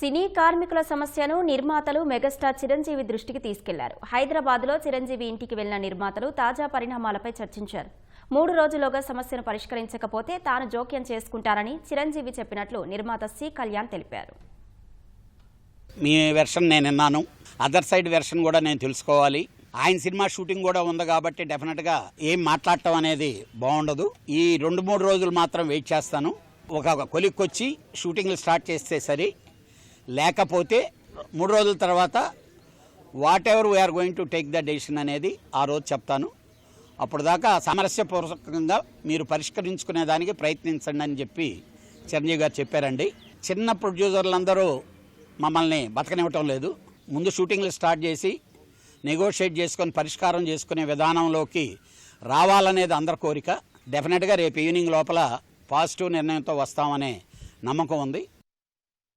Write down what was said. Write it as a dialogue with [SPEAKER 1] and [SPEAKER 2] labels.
[SPEAKER 1] సినీ కార్మికుల సమస్యను నిర్మాతలు మెగాస్టార్ చిరంజీవి దృష్టికి తీసుకెళ్ళారు. హైదరాబాద్లో చిరంజీవి ఇంటికి వెళ్ళిన నిర్మాతలు తాజా పరిణామాలపై చర్చించారు. మూడు రోజుల్లోగా సమస్యను పరిష్కరించకపోతే తాను జోక్యం చేసుకుంటానని చిరంజీవి చెప్పినట్లు నిర్మాత సి. కళ్యాణ్ తెలిపారు.
[SPEAKER 2] మీ వెర్షన్ నేను విన్నాను. అదర్ సైడ్ వెర్షన్ కూడా నేను తెలుసుకోవాలి. ఆయన సినిమా షూటింగ్ కూడా ఉంది కాబట్టి డెఫినెట్గా ఏం మాట్లాడటం అనేది బాగుండదు. ఈ రెండు మూడు రోజులు మాత్రం వెయిట్ చేస్తాను. ఒక కొలిక్కొచ్చి షూటింగ్లు స్టార్ట్ చేస్తే సరి లేకపోతే మూడు రోజుల తర్వాత whatever we're going to take the decision అనేది ఆ రోజు చెప్తాను. అప్పుడు దాకా సామరస్యపూర్వకంగా మీరు పరిష్కరించుకునే దానికి ప్రయత్నించండి అని చెప్పి చిరంజీవి గారు చెప్పారండి. చిన్న ప్రొడ్యూసర్లందరూ మమ్మల్ని బతకనివ్వటం లేదు. ముందు షూటింగ్లు స్టార్ట్ చేసి నెగోషియేట్ చేసుకొని పరిష్కారం చేసుకునే విధానంలోకి రావాలనేది అందరి కోరిక. డెఫినెట్గా రేపు ఈవినింగ్ లోపల పాజిటివ్ నిర్ణయంతో వస్తామనే నమ్మకం ఉంది.